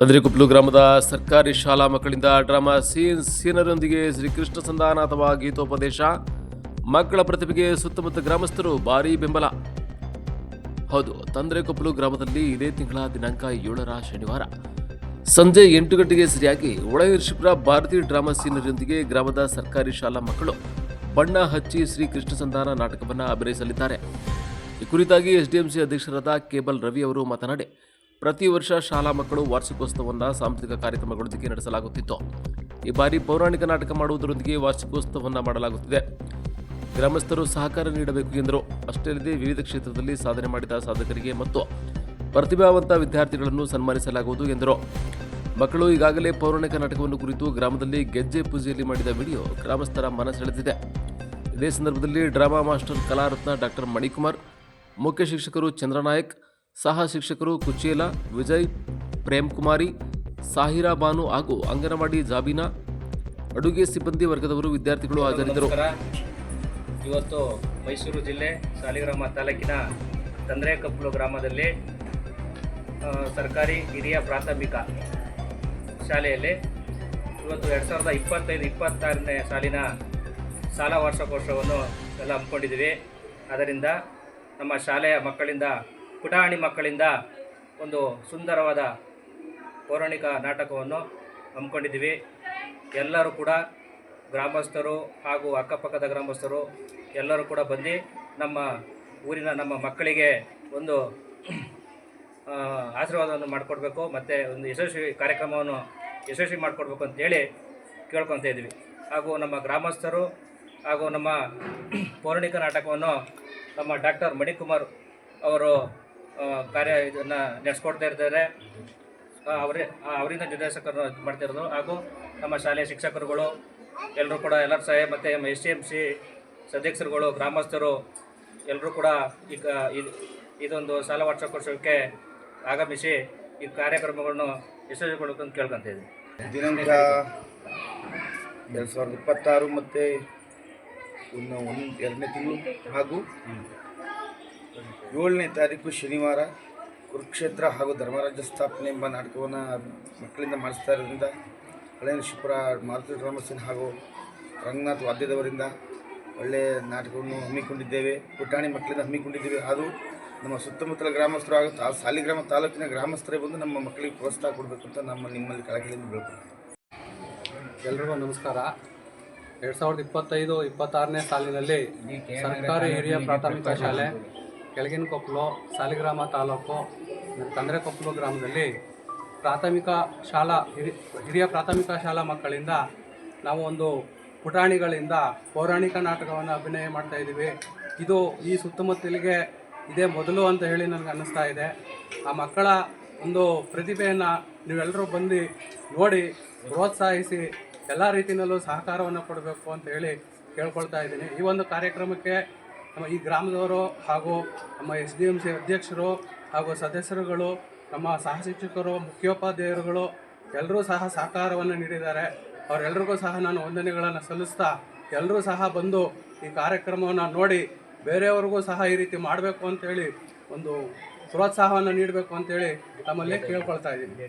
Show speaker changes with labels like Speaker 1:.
Speaker 1: ತಂದ್ರಿಕೊಪ್ಪಲು ಗ್ರಾಮದ ಸರ್ಕಾರಿ ಶಾಲಾ ಮಕ್ಕಳಿಂದ ಡ್ರಾಮಾ ಸೀನ್ ಸೀನರೊಂದಿಗೆ ಶ್ರೀಕೃಷ್ಣ ಸಂಧಾನ ಅಥವಾ ಗೀತೋಪದೇಶ ಮಕ್ಕಳ ಪ್ರತಿಭೆಗೆ ಸುತ್ತಮುತ್ತ ಗ್ರಾಮಸ್ಥರು ಭಾರೀ ಬೆಂಬಲ. ಹೌದು ತಂದ್ರೆಕೊಪ್ಪಲು ಗ್ರಾಮದಲ್ಲಿ ಇದೇ ತಿಂಗಳ ದಿನಾಂಕ ಏಳರ ಶನಿವಾರ. ಸಂಜೆ ಎಂಟು ಗಂಟೆಗೆ ಸರಿಯಾಗಿ ಒಳಗಿರ್ಶಿಪುರ ಭಾರತೀಯ ಡ್ರಾಮಾ ಸೀನರಿಯೊಂದಿಗೆ ಗ್ರಾಮದ ಸರ್ಕಾರಿ ಶಾಲಾ ಮಕ್ಕಳು ಬಣ್ಣ ಹಚ್ಚಿ ಶ್ರೀ ಕೃಷ್ಣ ಸಂಧಾನ ನಾಟಕವನ್ನು ಅಭಿನಯಿಸಲಿದ್ದಾರೆ. ಈ ಕುರಿತಾಗಿ ಎಸ್ಡಿಎಂಸಿ ಅಧ್ಯಕ್ಷರಾದ ಕೇಬಲ್ ರವಿ ಅವರು ಮಾತನಾಡಿ ಪ್ರತಿ ವರ್ಷ ಶಾಲಾ ಮಕ್ಕಳು ವಾರ್ಷಿಕೋತ್ಸವವನ್ನು ಸಾಂಸ್ಕೃತಿಕ ಕಾರ್ಯಕ್ರಮಗಳೊಂದಿಗೆ ನಡೆಸಲಾಗುತ್ತಿತ್ತು. ಈ ಬಾರಿ ಪೌರಾಣಿಕ ನಾಟಕ ಮಾಡುವುದರೊಂದಿಗೆ ವಾರ್ಷಿಕೋತ್ಸವವನ್ನು ಮಾಡಲಾಗುತ್ತಿದೆ. ಗ್ರಾಮಸ್ಥರು ಸಹಕಾರ ನೀಡಬೇಕು ಎಂದರು. ಅಷ್ಟೇ ಅಲ್ಲದೆ ವಿವಿಧ ಕ್ಷೇತ್ರದಲ್ಲಿ ಸಾಧನೆ ಮಾಡಿದ ಸಾಧಕರಿಗೆ ಮತ್ತು ಪ್ರತಿಭಾವಂತ ವಿದ್ಯಾರ್ಥಿಗಳನ್ನು ಸನ್ಮಾನಿಸಲಾಗುವುದು ಎಂದರು. ಮಕ್ಕಳು ಈಗಾಗಲೇ ಪೌರಾಣಿಕ ನಾಟಕವನ್ನು ಕುರಿತು ಗ್ರಾಮದಲ್ಲಿ ಗೆಜ್ಜೆ ಪೂಜೆಯಲ್ಲಿ ಮಾಡಿದ ವಿಡಿಯೋ ಗ್ರಾಮಸ್ಥರ ಮನ ಸೆಳೆದಿದೆ. ಇದೇ ಸಂದರ್ಭದಲ್ಲಿ drama master Kalaratna doctor Manikumar, ಮುಖ್ಯ ಶಿಕ್ಷಕರು ಚಂದ್ರನಾಯಕ್ ಸಹ ಶಿಕ್ಷಕರು ಕುಚೇಲ ವಿಜಯ್ ಪ್ರೇಮ್ ಕುಮಾರಿ ಸಾಹಿರಾ ಬಾನು ಹಾಗೂ ಅಂಗನವಾಡಿ ಜಾಬೀನಾ ಅಡುಗೆ ಸಿಬ್ಬಂದಿ ವರ್ಗದವರು ವಿದ್ಯಾರ್ಥಿಗಳು ಹಾಜರಿದ್ದರು.
Speaker 2: ಇವತ್ತು ಮೈಸೂರು ಜಿಲ್ಲೆ ಸಾಲಿಗ್ರಾಮ ತಾಲೂಕಿನ ತಂದ್ರೆಕಪ್ಪಲು ಗ್ರಾಮದಲ್ಲಿ ಸರ್ಕಾರಿ ಹಿರಿಯ ಪ್ರಾಥಮಿಕ ಶಾಲೆಯಲ್ಲಿ ಇವತ್ತು ಎರಡು ಸಾವಿರದ ಇಪ್ಪತ್ತೈದು ಇಪ್ಪತ್ತಾರನೇ ಸಾಲಿನ ಶಾಲಾ ವಾರ್ಷಿಕೋತ್ಸವವನ್ನು ಎಲ್ಲ ಹಮ್ಮಿಕೊಂಡಿದ್ದೀವಿ. ಅದರಿಂದ ನಮ್ಮ ಶಾಲೆಯ ಮಕ್ಕಳಿಂದ ಪುಟಾಣಿ ಮಕ್ಕಳಿಂದ ಒಂದು ಸುಂದರವಾದ ಪೌರಾಣಿಕ ನಾಟಕವನ್ನು ಹಮ್ಮಿಕೊಂಡಿದ್ದೀವಿ. ಎಲ್ಲರೂ ಕೂಡ ಗ್ರಾಮಸ್ಥರು ಹಾಗೂ ಅಕ್ಕಪಕ್ಕದ ಗ್ರಾಮಸ್ಥರು ಎಲ್ಲರೂ ಕೂಡ ಬಂದು ನಮ್ಮ ಊರಿನ ನಮ್ಮ ಮಕ್ಕಳಿಗೆ ಒಂದು ಆಶೀರ್ವಾದವನ್ನು ಮಾಡಿಕೊಡ್ಬೇಕು ಮತ್ತು ಒಂದು ಯಶಸ್ವಿ ಕಾರ್ಯಕ್ರಮವನ್ನು ಯಶಸ್ವಿ ಮಾಡಿಕೊಡ್ಬೇಕು ಅಂತೇಳಿ ಕೇಳ್ಕೊತಾ ಇದ್ವಿ ಹಾಗೂ ನಮ್ಮ ಗ್ರಾಮಸ್ಥರು ಹಾಗೂ ನಮ್ಮ ಪೌರಾಣಿಕ ನಾಟಕವನ್ನು ನಮ್ಮ ಡಾಕ್ಟರ್ ಮಣಿಕುಮಾರ್ ಅವರು ಕಾರ್ಯ ಇದನ್ನು ನಡೆಸ್ಕೊಡ್ತಾ ಇರ್ತಾರೆ. ಅವರೇ ಅವರಿಂದ ನಿರ್ದೇಶಕರು ಮಾಡ್ತಿರೋದು. ಹಾಗೂ ನಮ್ಮ ಶಾಲೆಯ ಶಿಕ್ಷಕರುಗಳು ಎಲ್ಲರೂ ಕೂಡ ಎಲ್ಲರ ಸಹಾಯ ಮತ್ತು ನಮ್ಮ ಎಸ್ ಡಿ ಎಂ ಸಿ ಸದಸ್ಯರುಗಳು ಗ್ರಾಮಸ್ಥರು ಎಲ್ಲರೂ ಕೂಡ ಇದು ಇದೊಂದು ಶಾಲಾ ವಾರ್ಷಿಕೋತ್ಸವಕ್ಕೆ ಆಗಮಿಸಿ ಈ ಕಾರ್ಯಕ್ರಮಗಳನ್ನು ಯಶಸ್ವಿಗೊಳ್ಳಬೇಕು ಅಂತ ಕೇಳ್ಕೊತ ಇದ್ದೀವಿ
Speaker 3: ದಿನಾಂಕ ಎರಡು ಸಾವಿರದ ಇಪ್ಪತ್ತಾರು ಮತ್ತು ಒಂದು ಒಂದು ಎರಡನೇ ತಿಂಗಳು ಹಾಗೂ ಏಳನೇ ತಾರೀಕು ಶನಿವಾರ ಕುರುಕ್ಷೇತ್ರ ಹಾಗೂ ಧರ್ಮರಾಜ್ಯ ಸ್ಥಾಪನೆ ಎಂಬ ನಾಟಕವನ್ನು ಮಕ್ಕಳಿಂದ ಮಾಡಿಸ್ತಾ ಇರೋದ್ರಿಂದ ಹಳೆಯ ಶಿಪುರ ಮಾರುತಿ ರಾಮಸಿನ್ ಹಾಗೂ ರಂಗನಾಥ್ ವಾದ್ಯದವರಿಂದ ಒಳ್ಳೆಯ ನಾಟಕವನ್ನು ಹಮ್ಮಿಕೊಂಡಿದ್ದೇವೆ. ಪುಟಾಣಿ ಮಕ್ಕಳಿಂದ ಹಮ್ಮಿಕೊಂಡಿದ್ದೇವೆ. ಅದು ನಮ್ಮ ಸುತ್ತಮುತ್ತಲ ಗ್ರಾಮಸ್ಥರು ಹಾಗೂ ತಾ ಸಾಲಿಗ್ರಾಮ ತಾಲೂಕಿನ ಗ್ರಾಮಸ್ಥರೇ ಬಂದು ನಮ್ಮ ಮಕ್ಕಳಿಗೆ ಪ್ರೋತ್ಸಾಹ ಕೊಡಬೇಕು ಅಂತ ನಮ್ಮ ನಿಮ್ಮಲ್ಲಿ ಕಳಕಳಿಯಿಂದ ಬೆಳ್ಕೊಂಡು
Speaker 4: ಎಲ್ರಿಗೂ ನಮಸ್ಕಾರ. ಎರಡು ಸಾವಿರದ ಇಪ್ಪತ್ತೈದು ಇಪ್ಪತ್ತಾರನೇ ಸಾಲಿನಲ್ಲಿ ಸರ್ಕಾರಿ ಹಿರಿಯ ಪ್ರಾಥಮಿಕ ಶಾಲೆ ಕೆಳಗಿನ ಕೊಪ್ಪಲು ಸಾಲಿಗ್ರಾಮ ತಾಲೂಕು ತಂದ್ರೆಕೊಪ್ಪಲು ಗ್ರಾಮದಲ್ಲಿ ಪ್ರಾಥಮಿಕ ಶಾಲಾ, ಹಿರಿ, ಹಿರಿಯ ಪ್ರಾಥಮಿಕ ಶಾಲಾ ಮಕ್ಕಳಿಂದ ನಾವು ಒಂದು ಪುಟಾಣಿಗಳಿಂದ ಪೌರಾಣಿಕ ನಾಟಕವನ್ನು ಅಭಿನಯ ಮಾಡ್ತಾ ಇದ್ದೀವಿ. ಇದು ಈ ಸುತ್ತಮುತ್ತಲಿಗೆ ಇದೇ ಮೊದಲು ಅಂತ ಹೇಳಿ ನನಗೆ ಅನ್ನಿಸ್ತಾ ಇದೆ. ಆ ಮಕ್ಕಳ ಒಂದು ಪ್ರತಿಭೆಯನ್ನು ನೀವೆಲ್ಲರೂ ಬಂದು ನೋಡಿ, ಪ್ರೋತ್ಸಾಹಿಸಿ, ಎಲ್ಲ ರೀತಿಯಲ್ಲೂ ಸಹಕಾರವನ್ನು ಕೊಡಬೇಕು ಅಂತ ಹೇಳಿ ಕೇಳ್ಕೊಳ್ತಾ ಇದ್ದೀನಿ. ಈ ಒಂದು ಕಾರ್ಯಕ್ರಮಕ್ಕೆ ನಮ್ಮ ಈ ಗ್ರಾಮದವರು ಹಾಗೂ ನಮ್ಮ ಎಸ್ ಡಿ ಎಂ ಸಿ ಅಧ್ಯಕ್ಷರು ಹಾಗೂ ಸದಸ್ಯರುಗಳು, ನಮ್ಮ ಸಹ ಶಿಕ್ಷಕರು, ಮುಖ್ಯೋಪಾಧ್ಯಾಯರುಗಳು ಎಲ್ಲರೂ ಸಹ ಸಹಕಾರವನ್ನು ನೀಡಿದ್ದಾರೆ. ಅವರೆಲ್ಲರಿಗೂ ಸಹ ನಾನು ವಂದನೆಗಳನ್ನು ಸಲ್ಲಿಸ್ತಾ ಎಲ್ಲರೂ ಸಹ ಬಂದು ಈ ಕಾರ್ಯಕ್ರಮವನ್ನು ನೋಡಿ ಬೇರೆಯವ್ರಿಗೂ ಸಹ ಈ ರೀತಿ ಮಾಡಬೇಕು ಅಂತೇಳಿ ಒಂದು ಪ್ರೋತ್ಸಾಹವನ್ನು ನೀಡಬೇಕು ಅಂತೇಳಿ ತಮ್ಮಲ್ಲಿ ಕೇಳ್ಕೊಳ್ತಾ ಇದ್ದೀನಿ.